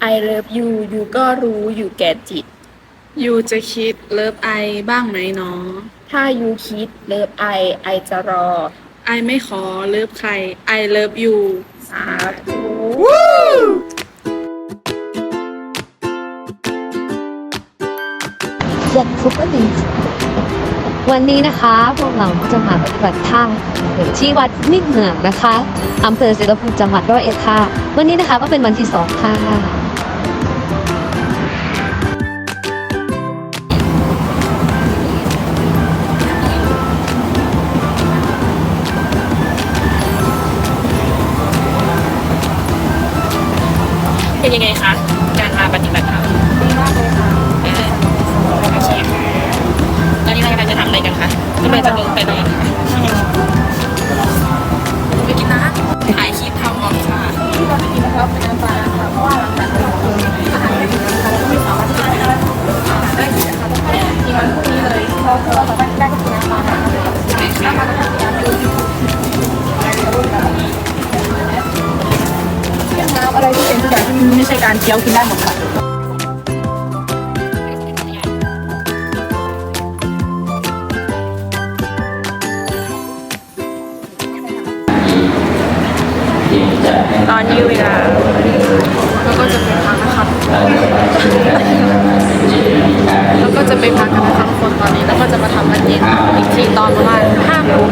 I love you ยูก็รู้อยู่แก่จิต ยูจะคิดเลิฟไอบ้างไหมเนาะถ้ายูคิดเลิฟไอไอจะรอ ไอไม่ขอเลิฟใคร I love you สาธุอยากซุปเปอร์ลีฟวันนี้นะคะพวกเราจะมาปฏิบัติธรรมที่วัดมิ่งเหนืองนะคะอำเภอเสรภูมิจังหวัดร้อยเอ็ดค่ะ วันนี้นะคะก็เป็นวันที่สองค่ะ เป็นยังไงคะ การมาปฏิบัติธรรมดีมากเลยค่ะโอเคตอนนี้เรากำลังจะทำอะไรกันคะกำลังจะลงไปนอนไปกินน้ำถ่ายคลิปทำมองค่ะที่เราไปกินนะครับเป็นน้ำปลาค่ะเพราะว่าหลังจากที่เราอาหารไม่ถึงเราก็ไม่สามารถที่จะได้ได้กินนะคะต้องให้กินวันพรุ่งนี้เลยเพราะเรา ไม่ใช่การเคี้ยวกินได้หมดค่ะตอนนี้เวลาแล้วก็จะไปพักนะคะแล้วก็จะไปพักกันนะคะทุกคนตอนนี้แล้วก็จะมาทำมันเย็นอีกทีตอนประมาณห้าโมง